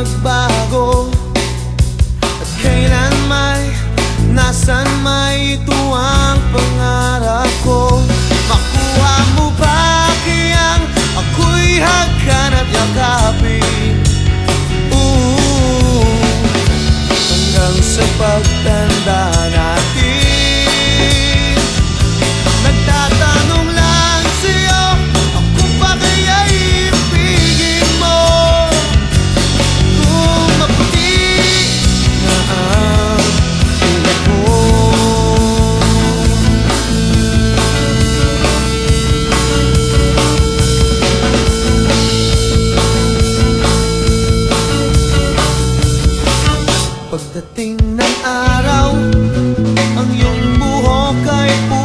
magbago? At kailan may, nasan may ito Pagdating ng araw Ang iyong buhok ay puputi